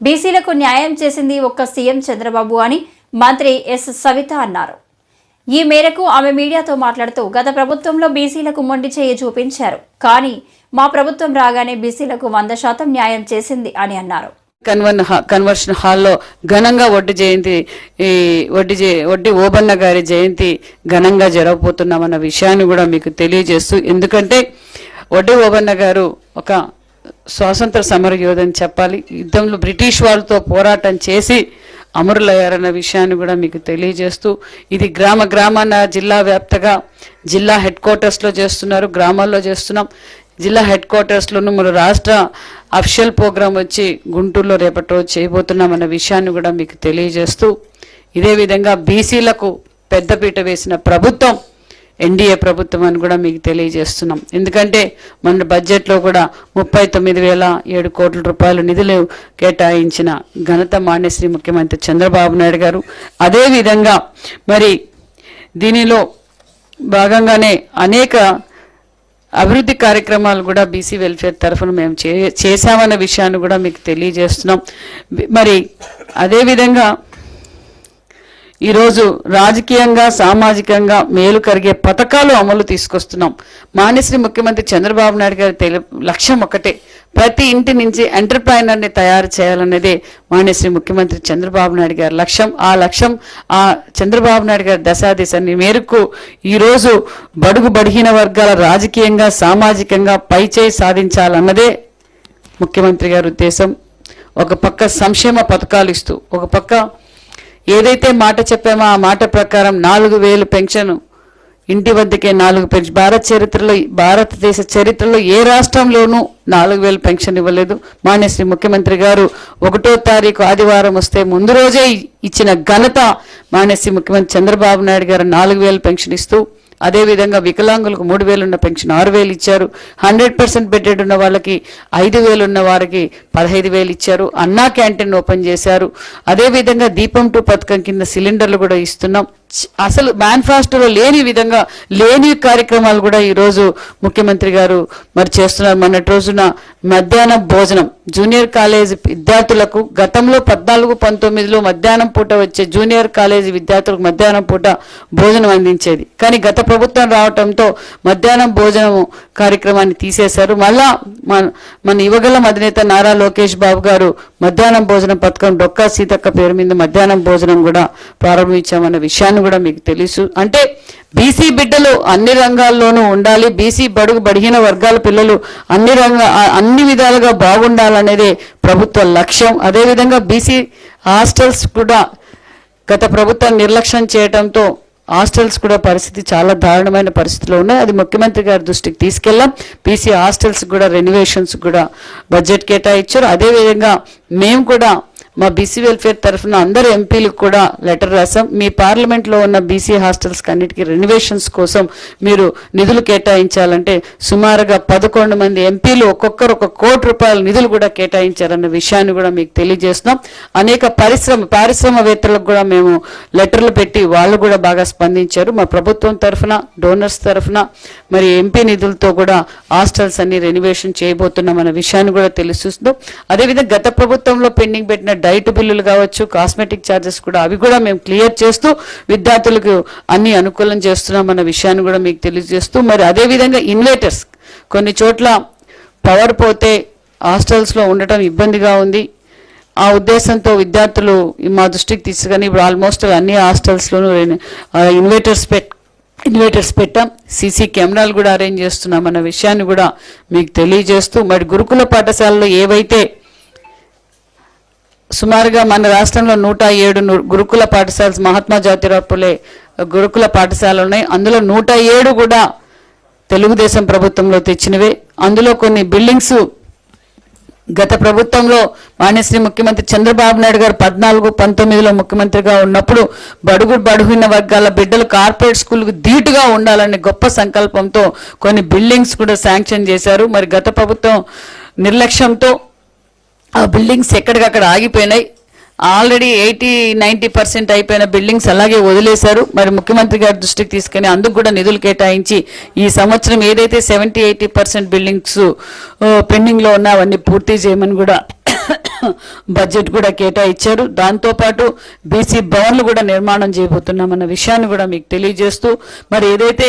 బీసీలకు న్యాయం చేసింది ఒక్క సీఎం చంద్రబాబు అని మంత్రి ఎస్ సవిత అన్నారు. ఈ మేరకు ఆమె మీడియాతో మాట్లాడుతూ గత ప్రభుత్వంలో బీసీలకు మొండి చేయి చూపించారు కానీ మా ప్రభుత్వం రాగానే బీసీలకు వంద శాతం న్యాయం చేసింది అని అన్నారు. కన్వన్ కన్వర్షన్ హాల్లో ఘనంగా వడ్డీ జయంతి ఈ వడ్డీ వడ్డి వడ్డీ ఓబన్న గారి జయంతి ఘనంగా జరగబోతున్నామన్న విషయాన్ని కూడా మీకు తెలియజేస్తూ ఎందుకంటే వడ్డీ ఓబన్న గారు ఒక స్వాతంత్ర సమర యోధని చెప్పాలి. యుద్ధంలో బ్రిటిష్ వాళ్ళతో పోరాటం చేసి అమరులయ్యారన్న విషయాన్ని కూడా మీకు తెలియజేస్తూ ఇది గ్రామ గ్రామాన జిల్లా వ్యాప్తగా జిల్లా హెడ్ క్వార్టర్స్లో చేస్తున్నారు గ్రామాల్లో చేస్తున్నాం. జిల్లా హెడ్ క్వార్టర్స్లోనూ మన రాష్ట్ర అఫిషియల్ ప్రోగ్రాం వచ్చి గుంటూరులో రేపటి రోజు చేయబోతున్నామన్న విషయాన్ని కూడా మీకు తెలియజేస్తూ ఇదే విధంగా బీసీలకు పెద్దపీట వేసిన ప్రభుత్వం ఎన్డీఏ ప్రభుత్వం అని కూడా మీకు తెలియజేస్తున్నాం. ఎందుకంటే మన బడ్జెట్లో కూడా ముప్పై తొమ్మిది వేల ఏడు కోట్ల రూపాయల నిధులు కేటాయించిన ఘనత మాన్యశ్రీ ముఖ్యమంత్రి చంద్రబాబు నాయుడు గారు. అదేవిధంగా మరి దీనిలో భాగంగానే అనేక అభివృద్ధి కార్యక్రమాలు కూడా బీసీ వెల్ఫేర్ తరఫున మేము చే చేశామన్న విషయాన్ని కూడా మీకు తెలియజేస్తున్నాం. మరి అదేవిధంగా ఈరోజు రాజకీయంగా సామాజికంగా మేలు కరిగే పథకాలు అమలు తీసుకొస్తున్నాం. మాన్యశ్రీ ముఖ్యమంత్రి చంద్రబాబు నాయుడు గారి లక్ష్యం ఒకటే ప్రతి ఇంటి నుంచి ఎంటర్ప్రైనర్ని తయారు చేయాలన్నదే మాన్యశ్రీ ముఖ్యమంత్రి చంద్రబాబు నాయుడు గారి లక్ష్యం. ఆ లక్ష్యం ఆ చంద్రబాబు నాయుడు గారి దశాదిశాన్ని మేరకు ఈరోజు బడుగు బడిహీన వర్గాల రాజకీయంగా సామాజికంగా పైచేయి సాధించాలన్నదే ముఖ్యమంత్రి గారి ఉద్దేశం. ఒక పక్క సంక్షేమ పథకాలు ఇస్తూ ఒక పక్క ఏదైతే మాట చెప్పామో ఆ మాట ప్రకారం నాలుగు వేలు పెన్షన్ ఇంటి వద్దకే నాలుగు పెన్షన్ భారత చరిత్రలో భారతదేశ చరిత్రలో ఏ రాష్ట్రంలోనూ నాలుగు వేలు పెన్షన్ ఇవ్వలేదు. మాన్యశ్రీ ముఖ్యమంత్రి గారు ఒకటో తారీఖు ఆదివారం వస్తే ముందు రోజే ఇచ్చిన ఘనత మాన్యశ్రీ ముఖ్యమంత్రి చంద్రబాబు నాయుడు గారు నాలుగు వేలు పెన్షన్ ఇస్తూ అదేవిధంగా వికలాంగులకు మూడు వేలు ఉన్న పెన్షన్ ఆరు వేలు ఇచ్చారు. హండ్రెడ్ పర్సెంట్ బెడ్డెడ్ ఉన్న వాళ్ళకి ఐదు వేలు ఉన్న వారికి పదహైదు వేలు ఇచ్చారు. అన్నా క్యాంటీన్ ఓపెన్ చేశారు. అదేవిధంగా దీపం టూ పథకం కింద సిలిండర్లు కూడా ఇస్తున్నాం. అసలు మేనిఫెస్టోలో లేని విధంగా లేని కార్యక్రమాలు కూడా ఈరోజు ముఖ్యమంత్రి గారు మరి చేస్తున్నారు. మొన్నటి రోజున మధ్యాహ్నం భోజనం జూనియర్ కాలేజ్ విద్యార్థులకు గతంలో పద్నాలుగు పంతొమ్మిదిలో మధ్యాహ్నం పూట వచ్చే జూనియర్ కాలేజీ విద్యార్థులకు మధ్యాహ్నం పూట భోజనం అందించేది. కానీ గత ప్రభుత్వం రావటంతో మధ్యాహ్నం భోజనం కార్యక్రమాన్ని తీసేశారు. మళ్ళా మన మన యువగలం అధినేత నారా లోకేష్ బాబు గారు మధ్యాహ్నం భోజనం పథకం డొక్కా సీతక్క పేరు మీద మధ్యాహ్నం భోజనం కూడా ప్రారంభించామన్న విషయాన్ని కూడా మీకు తెలుసు. అంటే బీసీ బిడ్డలు అన్ని రంగాల్లోనూ ఉండాలి. బీసీ బడుగు బడిహీన వర్గాల పిల్లలు అన్ని రంగ అన్ని విధాలుగా బాగుండాలనేదే ప్రభుత్వ లక్ష్యం. అదేవిధంగా బీసీ హాస్టల్స్ కూడా గత ప్రభుత్వం నిర్లక్ష్యం చేయడంతో హాస్టల్స్ కూడా పరిస్థితి చాలా దారుణమైన పరిస్థితిలో ఉన్నాయి. అది ముఖ్యమంత్రి గారి దృష్టికి తీసుకెళ్ళాం పీసీ హాస్టల్స్ కూడా రెనోవేషన్స్ కూడా బడ్జెట్ కేటాయించారు. అదేవిధంగా మేము కూడా మా బీసీ వెల్ఫేర్ తరఫున అందరు ఎంపీలకు కూడా లెటర్ రాసాం. మీ పార్లమెంట్లో ఉన్న బీసీ హాస్టల్స్కి అన్నిటికీ రెనోవేషన్స్ కోసం మీరు నిధులు కేటాయించాలంటే సుమారుగా పదకొండు మంది ఎంపీలు ఒక్కొక్కరు ఒక కోటి రూపాయల నిధులు కూడా కేటాయించారన్న విషయాన్ని కూడా మీకు తెలియజేస్తున్నాం. అనేక పరిశ్రమ పారిశ్రామవేత్తలకు కూడా మేము లెటర్లు పెట్టి వాళ్ళు కూడా బాగా స్పందించారు. మా ప్రభుత్వం తరఫున డోనర్స్ తరఫున మరి ఎంపీ నిధులతో కూడా హాస్టల్స్ అన్ని రెనోవేషన్ చేయబోతున్నాం అన్న విషయాన్ని కూడా తెలుస్తుంది అదేవిధంగా గత ప్రభుత్వంలో పెండింగ్ పెట్టిన డైట్ బిల్లులు కావచ్చు కాస్మెటిక్ ఛార్జెస్ కూడా అవి కూడా మేము క్లియర్ చేస్తూ విద్యార్థులకు అన్ని అనుకూలం చేస్తున్నాం అన్న విషయాన్ని కూడా మీకు తెలియజేస్తూ మరి అదేవిధంగా ఇన్వేటర్స్ కొన్ని చోట్ల పవర్ పోతే హాస్టల్స్లో ఉండటం ఇబ్బందిగా ఉంది. ఆ ఉద్దేశంతో విద్యార్థులు మా దృష్టికి తీసుకొని ఇప్పుడు ఆల్మోస్ట్ అన్ని హాస్టల్స్లోనూ ఇన్వేటర్స్ పెట్ ఇన్వేటర్స్ పెట్టాం. సీసీ కెమెరాలు కూడా అరేంజ్ చేస్తున్నాం అన్న విషయాన్ని కూడా మీకు తెలియజేస్తూ మరి గురుకుల పాఠశాలలో ఏవైతే సుమారుగా మన రాష్ట్రంలో నూట ఏడు గురుకుల పాఠశాల మహాత్మా జ్యోతిరావు పులే గురుకుల పాఠశాలలు ఉన్నాయి. అందులో నూట ఏడు కూడా తెలుగుదేశం ప్రభుత్వంలో తెచ్చినవే. అందులో కొన్ని బిల్డింగ్స్ గత ప్రభుత్వంలో మాన్యశ్రీ ముఖ్యమంత్రి చంద్రబాబు నాయుడు గారు పద్నాలుగు పంతొమ్మిదిలో ముఖ్యమంత్రిగా ఉన్నప్పుడు బడుగు బడుగున్న వర్గాల బిడ్డలు కార్పొరేట్ స్కూల్కు ధీటుగా ఉండాలనే గొప్ప సంకల్పంతో కొన్ని బిల్డింగ్స్ కూడా శాంక్షన్ చేశారు. మరి గత ప్రభుత్వం నిర్లక్ష్యంతో ఆ బిల్డింగ్స్ ఎక్కడికక్కడ ఆగిపోయినాయి. ఆల్రెడీ ఎయిటీ నైంటీ పర్సెంట్ అయిపోయిన బిల్డింగ్స్ అలాగే వదిలేశారు. మరి ముఖ్యమంత్రి గారి దృష్టికి తీసుకుని అందుకు కూడా నిధులు కేటాయించి ఈ సంవత్సరం ఏదైతే సెవెంటీ ఎయిటీ పర్సెంట్ బిల్డింగ్స్ పెండింగ్లో ఉన్నా అవన్నీ పూర్తి చేయమని కూడా బడ్జెట్ కూడా కేటాయించారు. దాంతోపాటు బీసీ భవన్లు కూడా నిర్మాణం చేయబోతున్నామన్న విషయాన్ని కూడా మీకు తెలియజేస్తూ మరి ఏదైతే